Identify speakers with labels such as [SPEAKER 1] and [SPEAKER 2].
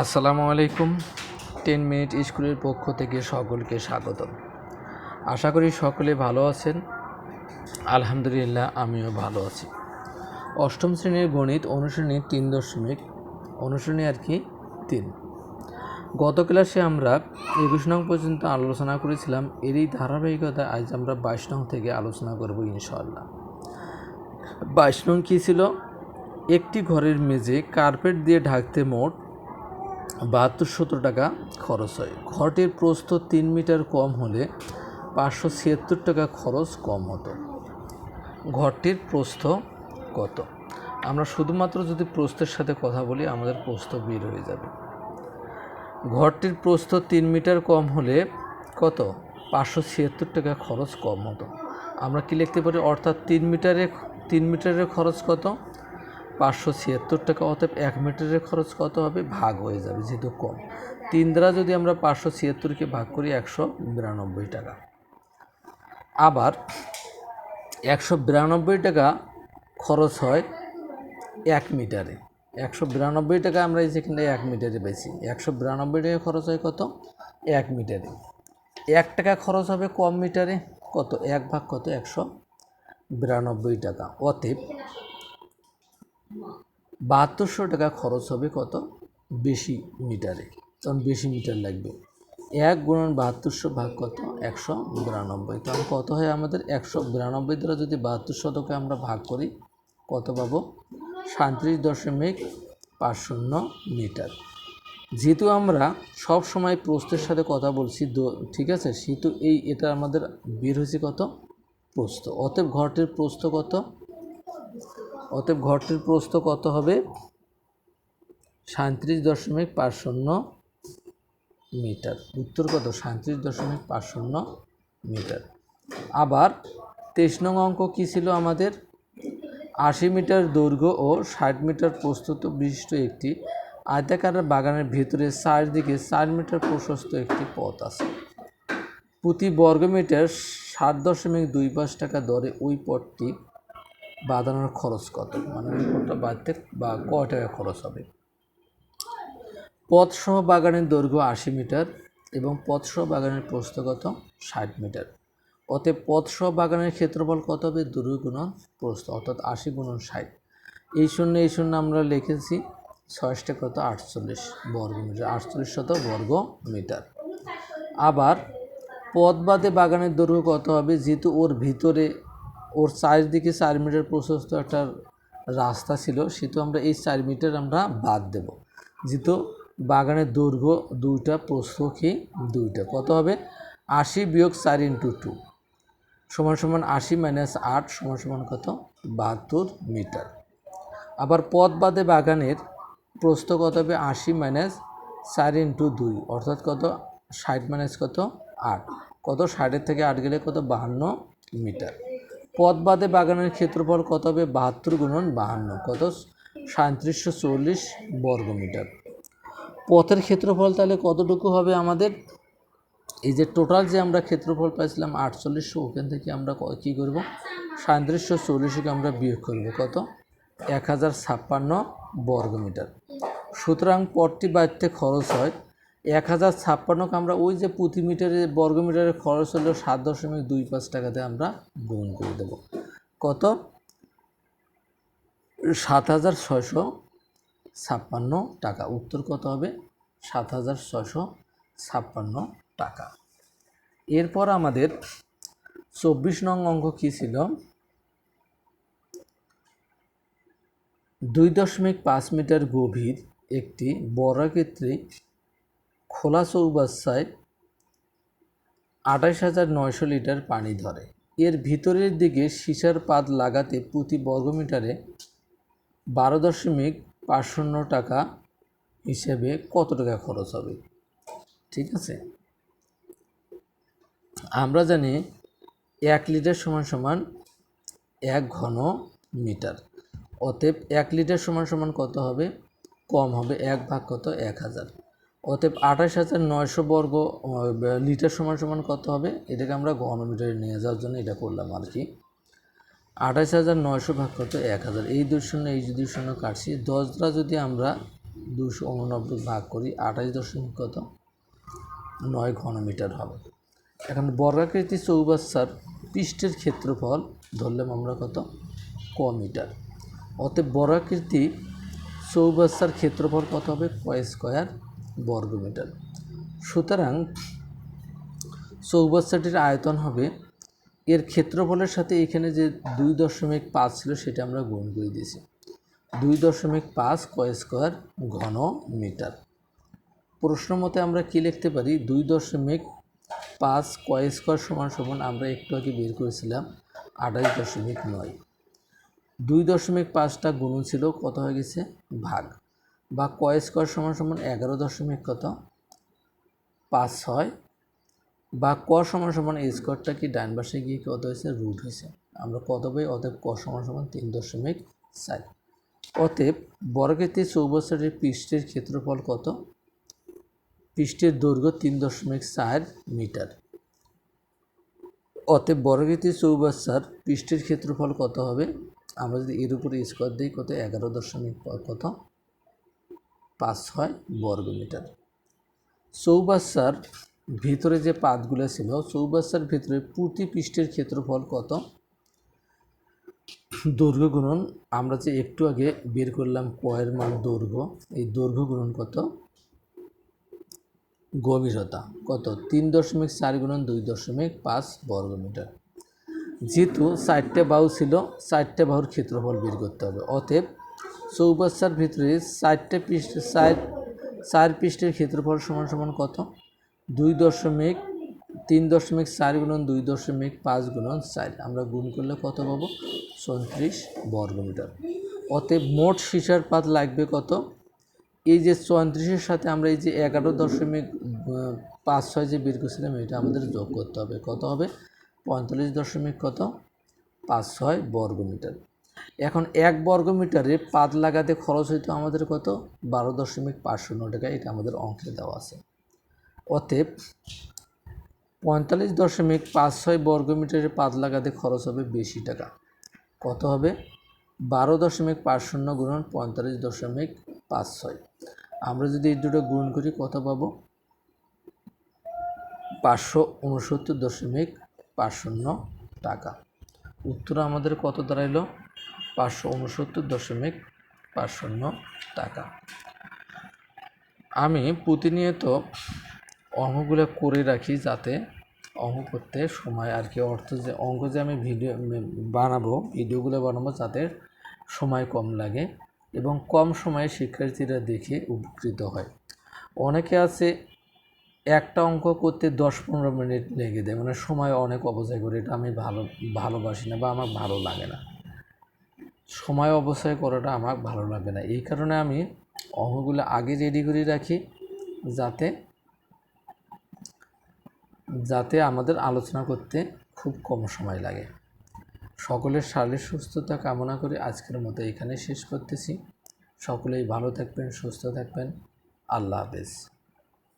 [SPEAKER 1] আসসালামু আলাইকুম। Ten minute স্কুলের পক্ষ থেকে সকলকে স্বাগতম। আশা করি সকলে ভালো আছেন। আলহামদুলিল্লাহ, আমিও ভালো আছি। অষ্টম শ্রেণির গণিত অনুশ্রেণী তিন দশমিক অনুশ্রেণী আর কি তিন। গত ক্লাসে আমরা একুশ নং পর্যন্ত আলোচনা করেছিলাম। এরই ধারাবাহিকতা আজ আমরা বাইশ নং থেকে আলোচনা করব ইনশাল্লাহ বাইশ নং কী ছিল? একটি ঘরের মেঝে কার্পেট দিয়ে ঢাকতে মোট বাহাত্তর সত্তর টাকা খরচ হয়। ঘরটির প্রস্থ তিন মিটার কম হলে পাঁচশো ছিয়াত্তর টাকা খরচ কম হতো। ঘরটির প্রস্থ কত? আমরা শুধুমাত্র যদি প্রস্থের সাথে কথা বলি, আমাদের প্রস্থ বের হয়ে যাবে। ঘরটির প্রস্থ তিন মিটার কম হলে কত? পাঁচশো ছিয়াত্তর টাকা খরচ কম হতো। আমরা কি লিখতে পারি? অর্থাৎ তিন মিটারে, তিন মিটারের খরচ কত? পাঁচশো ছিয়াত্তর টাকা, অতএব এক মিটারের খরচ কত হবে? ভাগ হয়ে যাবে, যেহেতু কম। তিন দ্বারা যদি আমরা পাঁচশো ছিয়াত্তরকে ভাগ করি, একশো বিরানব্বই টাকা। আবার একশো বিরানব্বই টাকা খরচ হয় এক মিটারে। একশো বিরানব্বই টাকা আমরা এই যেখানে এক মিটারে বেশি একশো বিরানব্বই টাকা খরচ হয় কত? এক মিটারে। এক টাকা খরচ হবে কম মিটারে, কত? এক ভাগ কত? একশো বিরানব্বই টাকা। অতএব বাহাত্তরশো টাকা খরচ হবে কত? বেশি মিটারে। তখন বেশি মিটার লাগবে। এক গুণন বাহাত্তরশো ভাগ কত? একশো বিরানব্বই। তখন কত হয় আমাদের? একশো বিরানব্বই দ্বারা যদি বাহাত্তর শতকে আমরা ভাগ করি, কত পাবো? সাঁত্রিশ দশমিক পাঁচ শূন্য মিটার। যেহেতু আমরা সব সময় প্রস্থের সাথে কথা বলছি ঠিক আছে? সেহেতু এই এটা আমাদের বের হয়েছে কত? প্রস্থ। অতএব ঘরটির প্রস্থ কত? অতএব ঘরটির প্রস্থ কত হবে? সাঁত্রিশ দশমিক পাঁচ শূন্য মিটার। উত্তর কত? সাঁত্রিশ দশমিক পাঁচ শূন্য মিটার। আবার তেইশ নং অঙ্ক কী ছিল আমাদের? আশি মিটার দৈর্ঘ্য ও ষাট মিটার প্রস্তুত বিশিষ্ট একটি আয়তাকার বাগানের ভেতরে চারদিকে চার মিটার প্রশস্ত একটি পথ আছে। প্রতি বর্গ মিটার ষাট দশমিক দুই পাঁচ টাকা দরে ওই পথটি বাঁধানোর খরচ কত? মানে পথটা বাঁধতে বা ক টাকা খরচ হবে? পথসহ বাগানের দৈর্ঘ্য আশি মিটার এবং পথসহ বাগানের প্রস্থ কত ষাট মিটার। অতএব পথসহ বাগানের ক্ষেত্রফল কত হবে? দৈর্ঘ্য গুণন প্রস্থ, অর্থাৎ আশি গুণন ষাট। এই শূন্য এই শূন্য আমরা লিখেছি ছয়শটা কত? আটচল্লিশ বর্গ মিটার, আটচল্লিশ শত বর্গ মিটার। আবার পথ বাদে বাগানের দৈর্ঘ্য কত হবে? যেহেতু ওর ভিতরে ওর চারিদিকে চার মিটার প্রশস্ত একটা রাস্তা ছিল সেহেতু আমরা এই চার মিটার আমরা বাদ দেব। যেহেতু বাগানের দৈর্ঘ্য দুইটা, প্রস্থ কি দুইটা। কত হবে? আশি বিয়োগ চার ইন্টু টু সমান সমান আশি মাইনাস আট, সমান সমান কত? বাহাত্তর মিটার। আবার পথ বাদে বাগানের প্রস্থ কত হবে? আশি মাইনাস চার ইন্টু দুই, অর্থাৎ কত? ষাট মাইনাস কত? আট। কত? ষাটের থেকে আট গেলে কত? বাহান্ন মিটার। পথ বাদে বাগানের ক্ষেত্রফল কত হবে? বাহাত্তর গুণন বাহান্ন। কত? সাঁত্রিশশো চল্লিশ বর্গ মিটার পথের ক্ষেত্রফল তাহলে কতটুকু হবে আমাদের? এই যে টোটাল যে আমরা ক্ষেত্রফল পাইছিলাম আটচল্লিশশো, ওখান থেকে আমরা ক- কী করব? সাঁত্রিশশো চল্লিশকে আমরা বিয়োগ করব। কত? এক হাজার ছাপ্পান্ন বর্গমিটার। সুতরাং পথটি বাড়তে খরচ হয় এক হাজার ছাপ্পান্নকে আমরা ওই যে প্রতি মিটারে বর্গমিটারের খরচ হলো সাত দশমিক দুই পাঁচ টাকাতে আমরা গুণ করে দেব। কত? সাত হাজার ছয়শো ছাপ্পান্ন টাকা। উত্তর কত হবে? সাত হাজার ছয়শো ছাপ্পান্ন টাকা। এরপর আমাদের চব্বিশ নং অঙ্ক কী ছিল? দুই দশমিক পাঁচ মিটার গভীর একটি বর্গাকৃতি খোলা চৌবাচ্চায় আঠাশ হাজার নয়শো লিটার পানি ধরে। এর ভিতরের দিকে সীসার পাত লাগাতে প্রতি বর্গমিটারে বারো দশমিক পাঁচ শূন্য টাকা হিসেবে কত টাকা খরচ হবে? ঠিক আছে? আমরা জানি এক লিটার সমান সমান এক ঘন মিটার। অতএব এক লিটার সমান সমান কত হবে? কম হবে এক ভাগ কত? এক হাজার। অতএব আঠাশ হাজার নয়শো বর্গ লিটার সমান সমান কত হবে? এটাকে আমরা ঘন মিটারে নিয়ে যাওয়ার জন্য এটা করলাম আর কি। আঠাশ হাজার নয়শো ভাগ কত? এক হাজার। এই দুই শূন্য, এই দুই শূন্য কাটছি। দশ দ্বারা যদি আমরা দুশো উননব্বই ভাগ করি, আঠাশ দশমিক কত? নয় ঘনমিটার হবে। এখন বর্গাকৃতি চৌবাচ্চার পৃষ্ঠের ক্ষেত্রফল ধরলাম আমরা কত? ক মিটার অতএব বর্গাকৃতি চৌবাচ্চার ক্ষেত্রফল কত হবে? ক স্কোয়ার বর্গমিটার সুতরাং চৌবাচ্চাটির আয়তন হবে, এর ক্ষেত্রফলের সাথে এখানে যে দুই দশমিক পাঁচ ছিল সেটা আমরা গুণ করে দিয়েছি। দুই দশমিক পাঁচ ক স্কোয়ার ঘন মিটার। প্রশ্ন মতে আমরা কি লিখতে পারি? দুই দশমিক পাঁচ ক স্কোয়ার সমান সমান আমরা একটু আগে বের করেছিলাম আঠাশ দশমিক নয়। দুই দশমিক পাঁচটা গুণ ছিল কত হয়ে গেছে? ভাগ। বা ক স্কোয়ার সমান সমান এগারো দশমিক কত? পাঁচ ছয়। বা ক সমান সমান এই স্কোয়ারটা কি ডান পাশে গিয়ে কত হয়েছে? রুট হয়েছে। আমরা কত পাই? অতএব ক সমান সমান তিন দশমিক চার। অতএব বর্গেতে চৌবছরের পৃষ্ঠের ক্ষেত্রফল কত? পৃষ্ঠের দৈর্ঘ্য তিন দশমিক চার মিটার। অতএব বর্গেতে চৌবাচ্চার পৃষ্ঠের ক্ষেত্রফল কত হবে? আমরা যদি এর উপরে স্কোয়ার দিই কত? এগারো দশমিক কত? পাঁচ ছয় বর্গ মিটার চৌবাচ্চার ভিতরে যে পাতগুলো ছিল চৌবাচ্চার ভিতরে প্রতি পৃষ্ঠের ক্ষেত্রফল কত? দৈর্ঘ্য গুণন, আমরা যে একটু আগে বের করলাম কয়ের মান দৈর্ঘ্য, এই দৈর্ঘ্য গুণন কত? গভীরতা কত? তিন দশমিক চার গুণন দুই দশমিক পাঁচ বর্গ মিটার যেহেতু চারটে বাহু ছিল, চারটে বাহুর ক্ষেত্রফল বের করতে হবে। অতএব চৌবাচ্চার ভিতরে চারটে পৃষ্ঠ, চার চার পৃষ্ঠের ক্ষেত্রফল সমান সমান কত? দুই দশমিক, তিন দশমিক চার গুণন দুই দশমিক পাঁচ গুণন চার। আমরা গুণ করলে কত পাবো? চৌত্রিশ বর্গমিটার। অতএব মোট সিসার পাত লাগবে কত? এই যে চৌত্রিশের সাথে আমরা এই যে এগারো দশমিক পাঁচ ছয় যে বের করছিলাম, এটা আমাদের যোগ করতে হবে। কত হবে? পঁয়তাল্লিশ দশমিক কত? পাঁচ ছয় বর্গমিটার। এখন এক বর্গমিটারে পাত লাগাতে খরচ হইতো আমাদের কত? বারো দশমিক পাঁচ শূন্য টাকা, এটা আমাদের অঙ্কে দেওয়া আছে। অতএব পঁয়তাল্লিশ দশমিক পাঁচ ছয় বর্গমিটারে পাত লাগাতে খরচ হবে বেশি টাকা। কত হবে? বারো দশমিক পাঁচ শূন্য গুণন পঁয়তাল্লিশ দশমিক পাঁচ ছয়। আমরা যদি এই দুটো গুণ করি, কত পাবো? পাঁচশো উনসত্তর দশমিক পাঁচ শূন্য টাকা। উত্তর আমাদের কত দাঁড়াইলো? পাঁচশো উনসত্তর দশমিক পাঁচ শূন্য টাকা। আমি প্রতিনিয়ত অঙ্কগুলো করে রাখি যাতে অঙ্ক করতে সময় আর কি অর্থ যে, অঙ্ক যে আমি ভিডিও বানাবো, ভিডিওগুলো বানাবো যাতে সময় কম লাগে এবং কম সময়ে শিক্ষার্থীরা দেখে উপকৃত হয়। অনেকে আছে একটা অঙ্ক করতে দশ পনেরো মিনিট লেগে দেয় মানে সময় অনেক অপচয় করে, এটা আমি ভালো, ভালোবাসি না বা আমার ভালো লাগে না। সময় অপচয় করাটা আমার ভালো লাগে না। এই কারণে আমি অঙ্কগুলো আগে রেডি করে রাখি, যাতে যাতে আমাদের আলোচনা করতে খুব কম সময় লাগে। সকলের শারীরিক সুস্থতা কামনা করে আজকের মতো এখানে শেষ করতেছি। সকলেই ভালো থাকবেন, সুস্থ থাকবেন। আল্লাহ হাফেজ।